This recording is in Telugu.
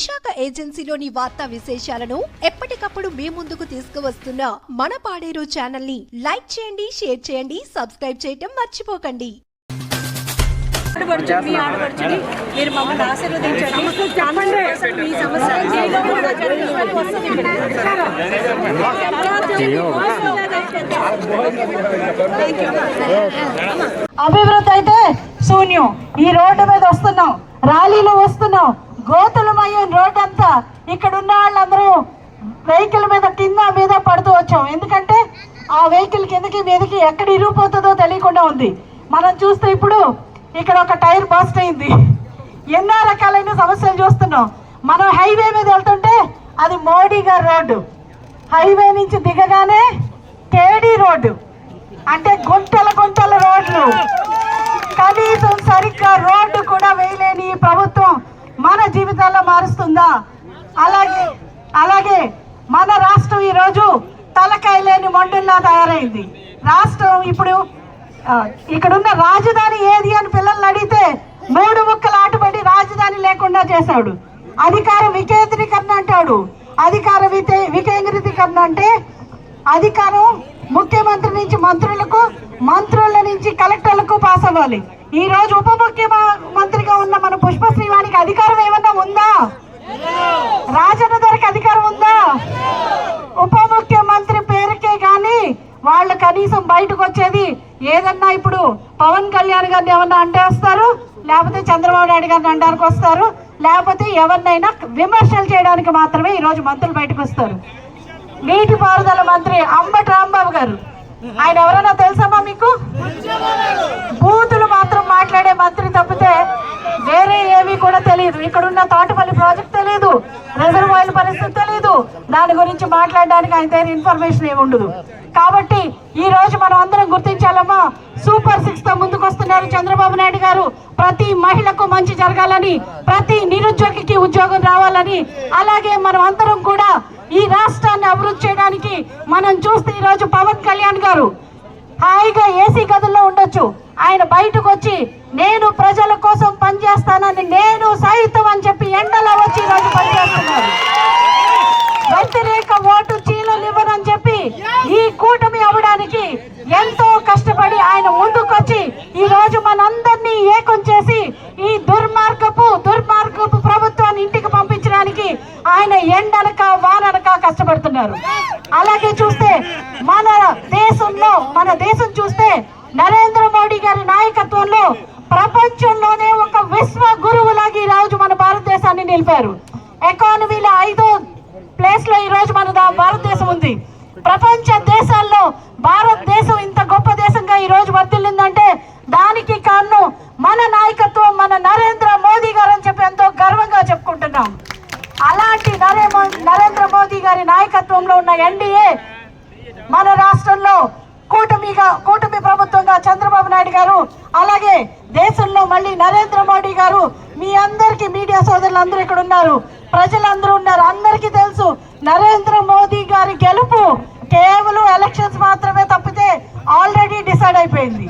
విశాఖ ఏజెన్సీలోని వార్తా విశేషాలను ఎప్పటికప్పుడు మీ ముందుకు తీసుకువస్తున్న మన పాడేరు ఛానల్ని లైక్ చేయండి షేర్ చేయండి సబ్స్క్రైబ్ చేయటం మర్చిపోకండి. ఆడపడుచుని మీరు మమ్మల్ని ఆశీర్వదించండి. మీ సమస్య. అభివృద్ధి అయితే శూన్యం. ఈ రోడ్డు మీద వస్తున్నాం. ర్యాలీలో వస్తున్నాం. గోతులమయ్యే రోడ్డు అంతా ఇక్కడ ఉన్న వాళ్ళందరూ వెహికల్ మీద కింద మీద పడుతూ వచ్చాం. ఎందుకంటే ఆ వెహికల్ కిందకి మీదకి ఎక్కడ ఇరిగిపోతుందో తెలియకుండా ఉంది. మనం చూస్తే ఇప్పుడు ఇక్కడ ఒక టైర్ బస్ట్ అయింది. ఎన్నో రకాలైన సమస్యలు చూస్తున్నాం. మనం హైవే మీద వెళ్తుంటే అది మోడీ గారి రోడ్డు. హైవే నుంచి దిగగానే కేడీ రోడ్డు. అంటే గుంటల గుంటల రోడ్లు. కనీసం సరిగ్గా రోడ్డు కూడా వేయలేని ప్రభుత్వం మన జీవితాల్లో మారుస్తుందా? అలాగే అలాగే మన రాష్ట్రం ఈరోజు తలకాయ లేని మొండుల్లా తయారైంది. రాష్ట్రం ఇప్పుడు ఇక్కడున్న రాజధాని ఏది అని పిల్లల్ని అడిగితే మూడు ముక్కలు ఆటపడి రాజధాని లేకుండా చేశాడు. అధికార వికేంద్రీకరణ అంటాడు. అధికార వికే వికేంద్రీకరణ అంటే అధికారం ముఖ్యమంత్రి నుంచి మంత్రులకు మంత్రుల నుంచి కలెక్టర్లకు పాస్ అవ్వాలి. ఈ రోజు ఉప ముఖ్యమంత్రిగా ఉన్న మన పుష్పశ్రీ వారికి అధికారం ఏమన్నా ఉందా? రాజన్న దొరికి అధికారం ఉందా? ఉప ముఖ్యమంత్రి పేరుకే గాని వాళ్ళు కనీసం బయటకు వచ్చేది ఏదన్నా ఇప్పుడు పవన్ కళ్యాణ్ గారిని ఏమన్నా అంటేస్తారు? లేకపోతే చంద్రబాబు నాయుడు గారిని అంటానికి వస్తారు? లేకపోతే ఎవరినైనా విమర్శలు చేయడానికి మాత్రమే ఈ రోజు మంత్రులు బయటకు వస్తారు. నీటిపారుదల మంత్రి అంబటి రాంబాబు గారు. ఆయన ఎవరైనా తెలుసమ్మా మీకు? బూతులు మాట్లాడే మంత్రి తప్పితే వేరే ఏమీ కూడా తెలియదు. ఇక్కడున్న తోటపల్లి ప్రాజెక్ట్ తెలియదు రిజర్వాయర్ పరిస్థితి తెలియదు దాని గురించి మాట్లాడడానికి ఆయన దగ్గర ఇన్ఫర్మేషన్ ఏమి ఉండదు. కాబట్టి ఈ రోజు మనం అందరం గుర్తించాలమ్మా సూపర్ సిక్స్తో ముందుకు వస్తున్నారు చంద్రబాబు నాయుడు గారు. ప్రతి మహిళకు మంచి జరగాలని ప్రతి నిరుద్యోగికి ఉద్యోగం రావాలని అలాగే మనం అందరం కూడా ఈ రాష్ట్రాన్ని అభివృద్ధి చేయడానికి మనం చూస్తే ఈరోజు పవన్ కళ్యాణ్ గారు హాయిగా ఏసీ గదుల్లో ఉండొచ్చు. ఆయన బయటకు వచ్చి ఎండనక వాననక కష్టపడుతున్నారు. అలాగే చూస్తే మన దేశంలో మన దేశం చూస్తే నరేంద్ర మోడీ గారి నాయకత్వంలో ప్రపంచంలోనే ఒక విశ్వ గురువులాగా ఈ రోజు మన భారతదేశాన్ని నిలిపారు. ఎకానమీలో ఐదో ప్లేస్లో ఈ రోజు మన భారతదేశం ఉంది. ప్రపంచ దేశాల్లో భారతదేశం ఇంత గొప్ప దేశంగా ఈ రోజు వర్తిల్లిందంటే దానికి కారణం మన నాయకత్వం మన ఎన్డీఏ మన రాష్ట్రంలో కూటమిగా కూటమి ప్రభుత్వంగా చంద్రబాబు నాయుడు గారు అలాగే దేశంలో మళ్ళీ నరేంద్ర మోడీ గారు మీ అందరికి మీడియా సోదరులు అందరూ ఇక్కడ ఉన్నారు. ప్రజలందరూ ఉన్నారు. అందరికీ తెలుసు నరేంద్ర మోదీ గారి గెలుపు కేవలం ఎలక్షన్స్ మాత్రమే తప్పితే ఆల్రెడీ డిసైడ్ అయిపోయింది.